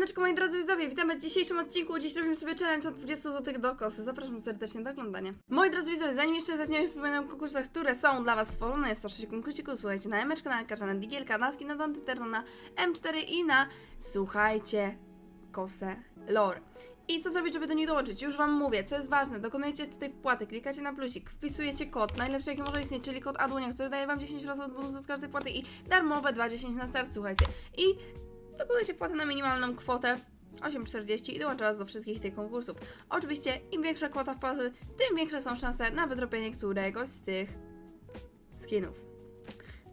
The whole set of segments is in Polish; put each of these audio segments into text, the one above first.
Siemaneczko moi drodzy widzowie, witamy w dzisiejszym odcinku. Dziś robimy sobie challenge od 20 zł do kosy. Zapraszam serdecznie do oglądania. Moi drodzy widzowie, zanim jeszcze zaczniemy, przypominam o konkursach, które są dla was stworzone. Jest to 6 konkursików, słuchajcie, na Emeczka, na Karzana, Digielka, na Skin, na Don na M4 i na, słuchajcie, kosę lore. I co zrobić, żeby do nich dołączyć? Już Wam mówię, co jest ważne, dokonujecie tutaj wpłaty, klikacie na plusik, wpisujecie kod, najlepszy jaki może istnieć, czyli kod ADUNIA, który daje Wam 10% bonusu z każdej płaty i darmowe 2,10 na start, słuchajcie. I dokonujecie wpłatę na minimalną kwotę 8,40 i dołącza Was do wszystkich tych konkursów. Oczywiście, im większa kwota wpłaty, tym większe są szanse na wydrobienie któregoś z tych skinów.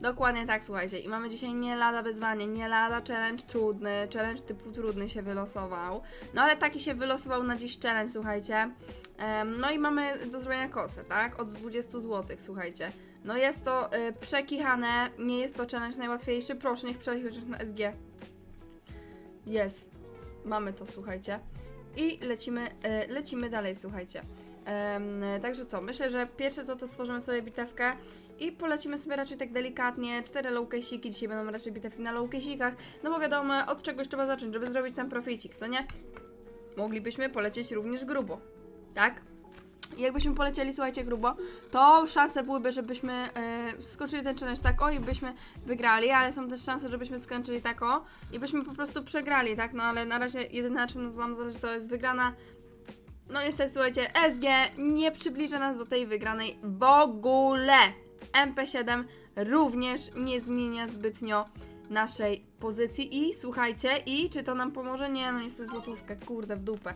Dokładnie tak, słuchajcie. I mamy dzisiaj nie lada wyzwanie, nie lada challenge trudny, challenge typu trudny się wylosował. No ale taki się wylosował na dziś challenge, słuchajcie. Em, no i mamy do zrobienia kosę, tak? Od 20 zł, słuchajcie. No jest to y, przekichane, nie jest to challenge najłatwiejszy. Proszę, niech przejdzie chociaż na SG. Jest. Mamy to, słuchajcie. I lecimy, e, lecimy dalej, słuchajcie. Em, także co, myślę, że pierwsze co to stworzymy sobie bitewkę i polecimy sobie raczej tak delikatnie. Cztery lowcase'iki, dzisiaj będą raczej bitewki na lowcase'ikach, no bo wiadomo, od czegoś trzeba zacząć, żeby zrobić ten proficik, co nie? Moglibyśmy polecieć również grubo, tak? Jakbyśmy polecieli, słuchajcie, grubo, to szanse byłyby, żebyśmy e, skończyli ten challenge tak o i byśmy wygrali, ale są też szanse, żebyśmy skończyli tak o i byśmy po prostu przegrali, tak? No ale na razie jedyne na czym nam zależy to jest wygrana. No niestety, słuchajcie, SG nie przybliża nas do tej wygranej w ogóle. MP7 również nie zmienia zbytnio naszej pozycji i słuchajcie, i czy to nam pomoże? Nie, no niestety złotówkę, kurde, w dupę.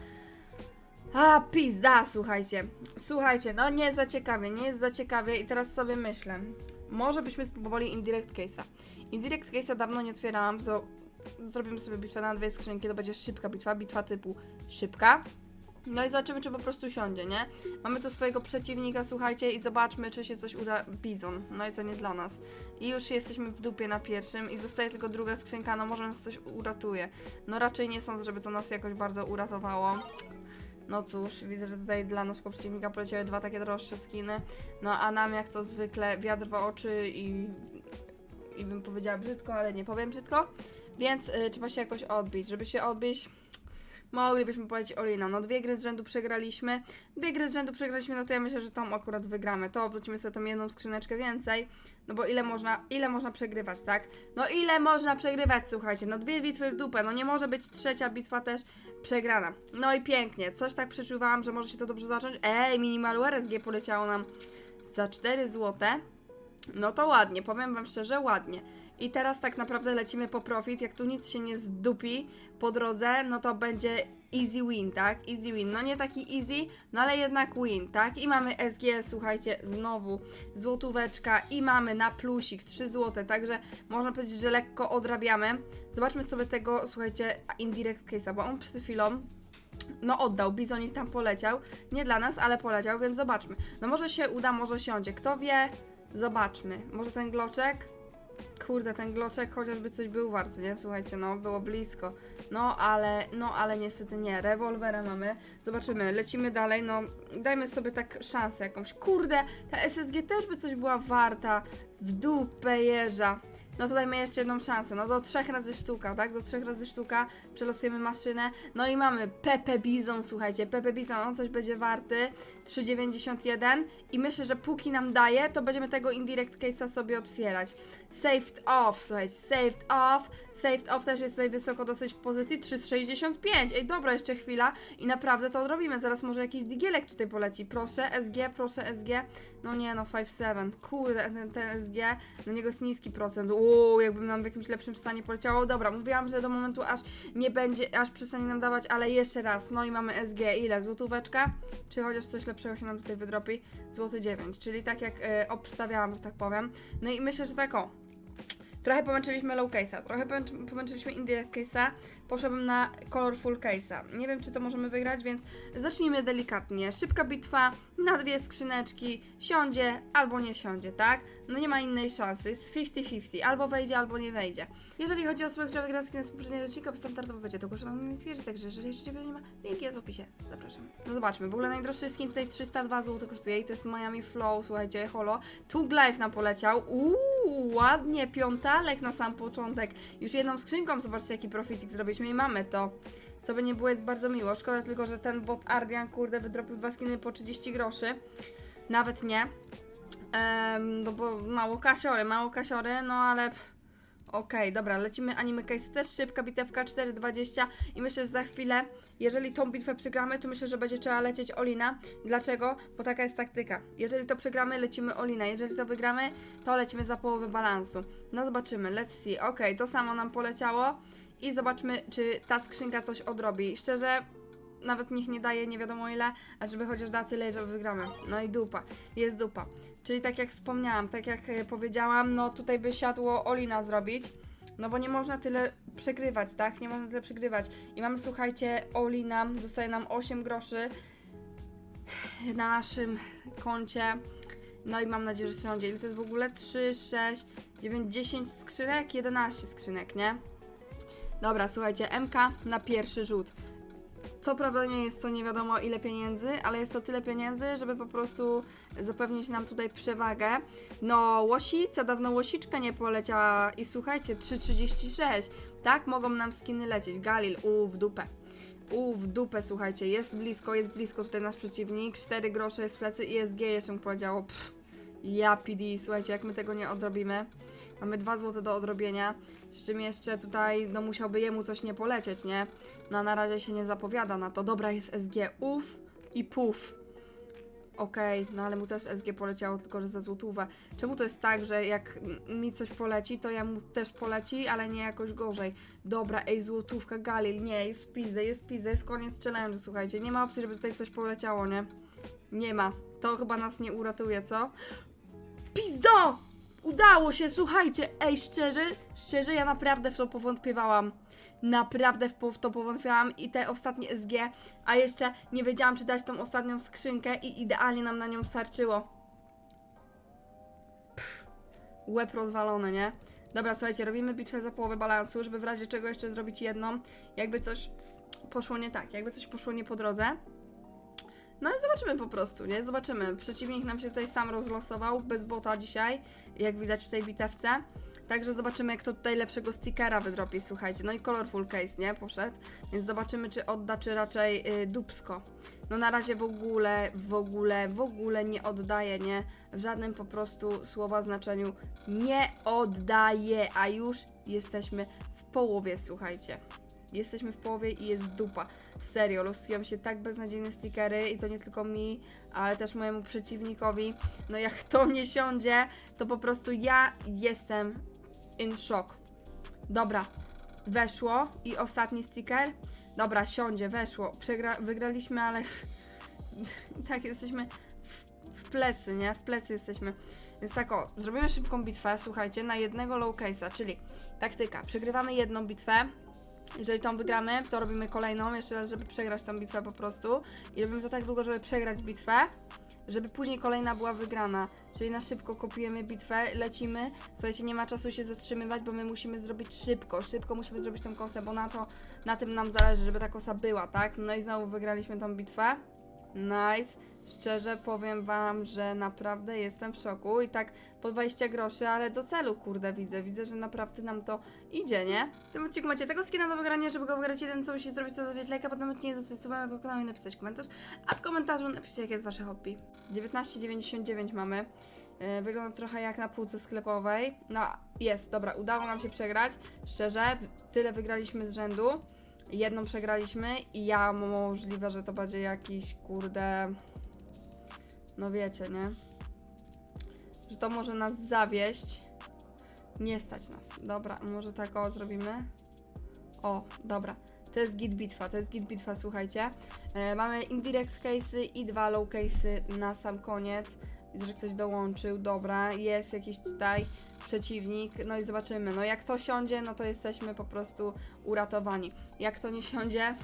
A, pizda, słuchajcie. Słuchajcie, no nie jest za ciekawie, nie jest za ciekawie i teraz sobie myślę. Może byśmy spróbowali Indirect Case'a. Indirect Case'a dawno nie otwierałam, so zrobimy sobie bitwę na dwie skrzynki, to będzie szybka bitwa, bitwa typu szybka. No i zobaczymy, czy po prostu siądzie, nie? Mamy tu swojego przeciwnika, słuchajcie, i zobaczmy, czy się coś uda. Bizon. No i to nie dla nas. I już jesteśmy w dupie na pierwszym i zostaje tylko druga skrzynka, no może nas coś uratuje. No raczej nie sądzę, żeby to nas jakoś bardzo uratowało. No cóż, widzę, że tutaj dla naszego przeciwnika poleciały dwa takie droższe skiny. No a nam jak to zwykle wiatr w oczy i, i bym powiedziała brzydko, ale nie powiem brzydko. Więc y, trzeba się jakoś odbić. Żeby się odbić, moglibyśmy powiedzieć Olina. No dwie gry z rzędu przegraliśmy. Dwie gry z rzędu przegraliśmy, no to ja myślę, że tą akurat wygramy. To wrócimy sobie tą jedną skrzyneczkę więcej. No bo ile można, ile można przegrywać, tak? No ile można przegrywać, słuchajcie. No dwie bitwy w dupę. No nie może być trzecia bitwa też przegrana. No i pięknie. Coś tak przeczuwałam, że może się to dobrze zacząć. Ej, minimalu RSG poleciało nam za 4 złote. No to ładnie, powiem wam szczerze, ładnie. I teraz tak naprawdę lecimy po profit. Jak tu nic się nie zdupi po drodze, no to będzie easy win, tak? Easy win. No nie taki easy, no ale jednak win, tak? I mamy SG, słuchajcie, znowu złotóweczka i mamy na plusik 3 złote, także można powiedzieć, że lekko odrabiamy. Zobaczmy sobie tego, słuchajcie, indirect case'a, bo on przed chwilą no oddał, Bizonik tam poleciał. Nie dla nas, ale poleciał, więc zobaczmy. No może się uda, może siądzie. Kto wie? Zobaczmy. Może ten gloczek? Kurde, ten gloczek chociażby coś był wart, nie? Słuchajcie, no było blisko. No ale, no ale niestety nie. Rewolwera mamy. Zobaczymy, lecimy dalej, no dajmy sobie tak szansę jakąś. Kurde, ta SSG też by coś była warta. W dupę jeża. No to dajmy jeszcze jedną szansę. No do trzech razy sztuka, tak? Do trzech razy sztuka. Przelosujemy maszynę. No i mamy Pepe Bizon, słuchajcie. Pepe Bizon, on coś będzie warty. 3,91. I myślę, że póki nam daje, to będziemy tego Indirect Case'a sobie otwierać. Saved off, słuchajcie. Saved off. Saved off też jest tutaj wysoko dosyć w pozycji. 3,65. Ej, dobra, jeszcze chwila. I naprawdę to odrobimy. Zaraz może jakiś digielek tutaj poleci. Proszę, SG, proszę, SG. No nie, no 5,7. Kurde, ten, ten SG. Na niego jest niski procent. Uuu, jakbym nam w jakimś lepszym stanie poleciało. Dobra, mówiłam, że do momentu aż nie będzie, aż przestanie nam dawać, ale jeszcze raz. No i mamy SG. Ile? Złotóweczka? Czy chociaż coś lepszego się nam tutaj wydropi? Złoty 9. Czyli tak jak e, obstawiałam, że tak powiem. No i myślę, że tak o. Trochę pomęczyliśmy low case'a, trochę pomęczy- pomęczyliśmy indirect case'a, poszłabym na colorful case'a. Nie wiem, czy to możemy wygrać, więc zacznijmy delikatnie. Szybka bitwa, na dwie skrzyneczki, siądzie albo nie siądzie, tak? No nie ma innej szansy, jest 50-50, albo wejdzie, albo nie wejdzie. Jeżeli chodzi o osoby, które wygra skin z poprzedniego odcinka, standardowo będzie to ogłoszone na niskiej, także jeżeli jeszcze ciebie nie ma, link jest w opisie, zapraszam. No zobaczmy, w ogóle najdroższy skin tutaj 302 zł kosztuje i to jest Miami Flow, słuchajcie, holo. Tug Life nam poleciał, uuu, Ładnie, piątalek na sam początek. Już jedną skrzynką, zobaczcie jaki proficik zrobiliśmy i mamy to. Co by nie było, jest bardzo miło. Szkoda tylko, że ten bot Ardian, kurde, wydropił dwa skiny po 30 groszy. Nawet nie. Em, no bo mało kasiory, mało kasiory, no ale... pff, Okej, dobra, lecimy anime case też szybka bitewka 4.20 i myślę, że za chwilę, jeżeli tą bitwę przegramy, to myślę, że będzie trzeba lecieć Olina. Dlaczego? Bo taka jest taktyka. Jeżeli to przegramy, lecimy Olina. Jeżeli to wygramy, to lecimy za połowę balansu. No zobaczymy, let's see. Okej, to samo nam poleciało i zobaczmy, czy ta skrzynka coś odrobi. Szczerze, nawet niech nie daje nie wiadomo ile, a żeby chociaż da tyle, że wygramy. No i dupa, jest dupa. Czyli tak jak wspomniałam, tak jak e, powiedziałam, no tutaj by siadło Olina zrobić. No bo nie można tyle przegrywać, tak? Nie można tyle przegrywać. I mamy, słuchajcie, Olina, zostaje nam 8 groszy na naszym koncie. No i mam nadzieję, że siądzie. Ile to jest w ogóle? 3, 6, 9, 10 skrzynek? 11 skrzynek, nie? Dobra, słuchajcie, MK na pierwszy rzut. Co prawda nie jest to nie wiadomo ile pieniędzy, ale jest to tyle pieniędzy, żeby po prostu zapewnić nam tutaj przewagę. No, łosica, dawno łosiczka nie poleciała i słuchajcie, 3,36. Tak mogą nam skiny lecieć. Galil, u w dupę. U w dupę, słuchajcie, jest blisko, jest blisko tutaj nasz przeciwnik. 4 grosze jest w plecy i SG jeszcze mu powiedziało. Pff, ja PD, słuchajcie, jak my tego nie odrobimy. Mamy 2 złote do odrobienia. Z czym jeszcze tutaj, no musiałby jemu coś nie polecieć, nie? No na razie się nie zapowiada na to. Dobra, jest SG. Uf i puf. Okej, no ale mu też SG poleciało, tylko że za złotówę. Czemu to jest tak, że jak mi coś poleci, to ja mu też poleci, ale nie jakoś gorzej. Dobra, ej, złotówka Galil, nie, jest w pizdę, jest w pizdę, jest koniec challenge, słuchajcie. Nie ma opcji, żeby tutaj coś poleciało, nie? Nie ma. To chyba nas nie uratuje, co? Pizdo! Udało się, słuchajcie, ej, szczerze, szczerze, ja naprawdę w to powątpiewałam. Naprawdę w to powątpiewałam i te ostatnie SG, a jeszcze nie wiedziałam, czy dać tą ostatnią skrzynkę i idealnie nam na nią starczyło. Pff, łeb rozwalony, nie? Dobra, słuchajcie, robimy bitwę za połowę balansu, żeby w razie czego jeszcze zrobić jedną, jakby coś poszło nie tak, jakby coś poszło nie po drodze. No i zobaczymy po prostu, nie? Zobaczymy. Przeciwnik nam się tutaj sam rozlosował, bez bota dzisiaj, jak widać w tej bitewce. Także zobaczymy, kto tutaj lepszego stickera wydropi, słuchajcie. No i colorful case, nie? Poszedł. Więc zobaczymy, czy odda, czy raczej yy, dupsko. No na razie w ogóle, w ogóle, w ogóle nie oddaje, nie? W żadnym po prostu słowa znaczeniu nie oddaje, a już jesteśmy w połowie, słuchajcie. Jesteśmy w połowie i jest dupa. Serio, losują się tak beznadziejne stickery i to nie tylko mi, ale też mojemu przeciwnikowi. No jak to nie siądzie, to po prostu ja jestem in shock. Dobra, weszło i ostatni sticker. Dobra, siądzie, weszło. Przegra wygraliśmy, ale tak jesteśmy w, w plecy, nie? W plecy jesteśmy. Więc tak o, zrobimy szybką bitwę, słuchajcie, na jednego low case'a, czyli taktyka. Przegrywamy jedną bitwę, jeżeli tą wygramy, to robimy kolejną, jeszcze raz, żeby przegrać tą bitwę po prostu. I robimy to tak długo, żeby przegrać bitwę, żeby później kolejna była wygrana. Czyli na szybko kopiujemy bitwę, lecimy. Słuchajcie, nie ma czasu się zatrzymywać, bo my musimy zrobić szybko. Szybko musimy zrobić tą kosę, bo na to, na tym nam zależy, żeby ta kosa była, tak? No i znowu wygraliśmy tą bitwę. Nice. Szczerze powiem wam, że naprawdę jestem w szoku i tak po 20 groszy, ale do celu, kurde, widzę. Widzę, że naprawdę nam to idzie, nie? W tym odcinku macie tego skina do wygrania, żeby go wygrać jeden, co musicie zrobić, to zostawić lajka, potem odcinek zostać subowego kanału i napisać komentarz, a w komentarzu napiszcie, jakie jest wasze hobby. 19,99 mamy. Yy, Wygląda trochę jak na półce sklepowej. No, jest, dobra, udało nam się przegrać. Szczerze, tyle wygraliśmy z rzędu. Jedną przegraliśmy i ja możliwe, że to będzie jakiś kurde. No wiecie, nie? Że to może nas zawieść. Nie stać nas. Dobra, może tak o zrobimy. O, dobra. To jest git bitwa, to jest git bitwa, słuchajcie. E, mamy indirect case'y i dwa low case'y na sam koniec. Widzę, że ktoś dołączył. Dobra, jest jakiś tutaj przeciwnik. No i zobaczymy. No jak to siądzie, no to jesteśmy po prostu uratowani. Jak to nie siądzie,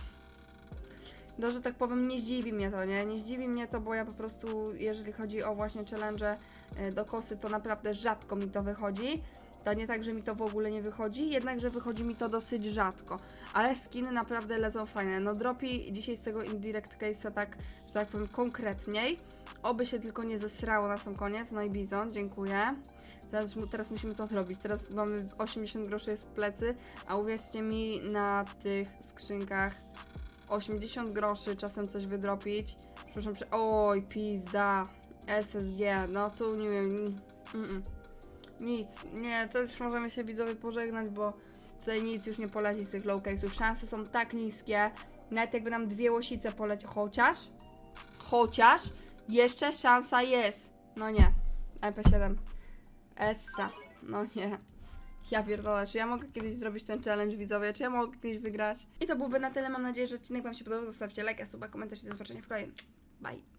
no, że tak powiem, nie zdziwi mnie to, nie? Nie zdziwi mnie to, bo ja po prostu, jeżeli chodzi o właśnie challenge e, do kosy, to naprawdę rzadko mi to wychodzi. To nie tak, że mi to w ogóle nie wychodzi, jednakże wychodzi mi to dosyć rzadko. Ale skiny naprawdę lecą fajne. No dropi dzisiaj z tego indirect case'a tak, że tak powiem, konkretniej. Oby się tylko nie zesrało na sam koniec. No i Bizon, dziękuję. Teraz, teraz musimy to zrobić. Teraz mamy 80 groszy jest w plecy, a uwierzcie mi, na tych skrzynkach 80 groszy czasem coś wydropić. Przepraszam, prze... oj, pizda. SSG, no tu nie wiem. Nic, nie, to już możemy się widzowie pożegnać, bo tutaj nic już nie poleci z tych low case'ów. Szanse są tak niskie. Nawet jakby nam dwie łosice poleci, chociaż, chociaż jeszcze szansa jest. No nie, MP7. Essa, no nie. Ja pierdolę, czy ja mogę kiedyś zrobić ten challenge widzowie, czy ja mogę kiedyś wygrać? I to byłby na tyle, mam nadzieję, że odcinek wam się podobał, zostawcie like, suba, komentarz i do zobaczenia w kolejnym. Bye.